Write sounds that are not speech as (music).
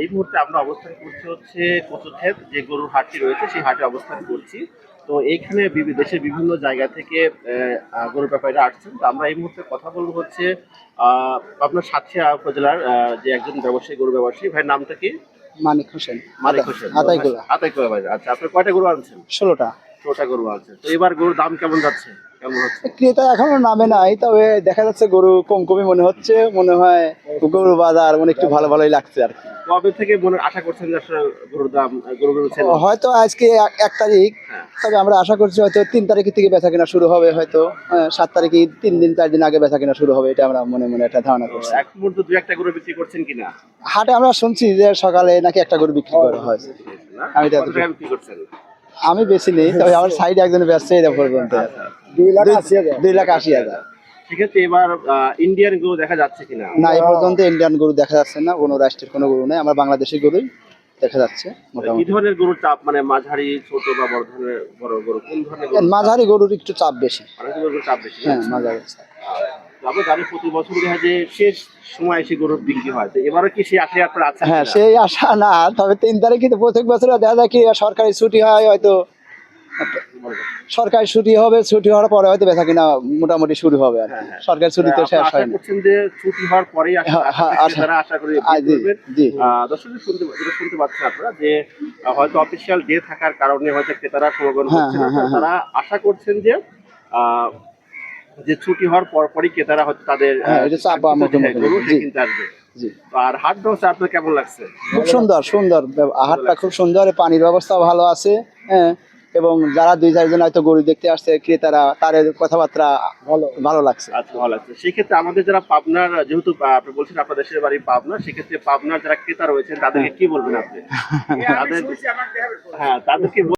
এই মুহূর্তে আমরা অবস্থান করছি হচ্ছে কচুক্ষেত যে গরুর হাটটি রয়েছে সেই হাটে অবস্থান করছি। তো এইখানে দেশের বিভিন্ন জায়গা থেকে গরুর ব্যাপারীরা আসছেন। তো আমরা এই মুহূর্তে কথা বলব হচ্ছে আহ, আপনার সাতক্ষীরা উপজেলার যে একজন ব্যবসায়ী গরু ব্যবসায়ী ভাইয়ের নামটা কি? মানিক হোসেন। মানিক হোসেন আতাইগুলা আতাইকুলা। ভাই আচ্ছা আপনার কয়টা গরু আনছেন? ষোলোটা। ছোটা গরু আনছেন। তো এবার গরুর দাম কেমন যাচ্ছে? ক্রেতা এখনও নামে নাই তবে দেখা যাচ্ছে গরু কম কমই মনে হচ্ছে মনে হয় গরু বাজার মানে একটু ভালো ভালোই লাগছে আর কি। কবে থেকে মনে আশা করছেন যে গরুর দাম গরু গরু হয়তো আজকে এক- তারিখ হ্যাঁ। তবে আমরা আশা করছি হয়তো তিন তারিখ থেকে বেচা কেনা শুরু হবে হয়তো হ্যাঁ, সাত তারিখে তিন দিন চার দিন আগে বেচা কেনা শুরু হবে এটা আমরা মনে মনে একটা ধারণা করছি। এক মুহূর্তে দু একটা গরু বিক্রি করছেন কিনা? হাটে আমরা শুনছি যে সকালে নাকি একটা গরু বিক্রি করা হয়। আমি এটা কত টাকা বিক্রি করছেন? আমি বেশি নেই তবে আমার সাইডে একজন ব্যস্ত এটা পর্যন্ত দুই লাখ আশি হাজার। দুই লাখ আশি হাজার। সেক্ষেত্রে এবার ইন্ডিয়ান গরু দেখা যাচ্ছে কিনা? না এই পর্যন্ত ইন্ডিয়ান গরু দেখা যাচ্ছে না কোনো রাষ্ট্রের কোনো গরু নেই আমার বাংলাদেশের গরুই দেখা যাচ্ছে মোটামুটি। ধরনের গরুর চাপ? মানে মাঝারি ছোট বা বড় ধরনের বড় গরু কোন ধরনের মাঝারি গরুর একটু চাপ বেশি। গরুর চাপ বেশি হ্যাঁ মাঝারি চাপ। তো আমরা প্রতি বছর দেখা যে শেষ সময় এসে গরু বিক্রি হয় তো এবারও কি সেই আশায় আপনার আছে হ্যাঁ সেই আশা না তবে তিন তারিখ কিন্তু প্রত্যেক বছর দেখা যায় কি সরকারি ছুটি হয় হয়তো সরকারি ছুটি হবে ছুটি হওয়ার পরে হয়তো বেচা কিনা মোটামুটি শুরু হবে আর। হ্যাঁ, হ্যাঁ। সরকারি ছুটি তো শেষ আশা হয়নি যে ছুটি হওয়ার করি জি, জি। দর্শক শুনতে পাচ্ছেন আপনারা যে হয়তো অফিসিয়াল ডে থাকার কারণে হয়তো ক্রেতারা সমাগম হচ্ছে না তারা আশা করছেন যে আহ, যে ছুটি হওয়ার পর পরই ক্রেতারা হয়তো তাদের হ্যাঁ। কিনতে আসবে। আর আপনার কেমন লাগছে? খুব সুন্দর সুন্দর। আহারটা খুব সুন্দর পানির ব্যবস্থা ভালো আছে হ্যাঁ এবং যারা দুই চারজন হয়তো গরু দেখতে আসছে ক্রেতারা তাদের কথাবার্তা ভালো ভালো লাগছে। আচ্ছা ভালো লাগছে। সেক্ষেত্রে আমাদের যারা পাবনার যেহেতু আপনি বলছেন আপনার দেশের বাড়ি পাবনা সেক্ষেত্রে পাবনার যারা ক্রেতা রয়েছেন তাদেরকে কি বলবেন আপনি? (laughs) তাদের হ্যাঁ তাদেরকে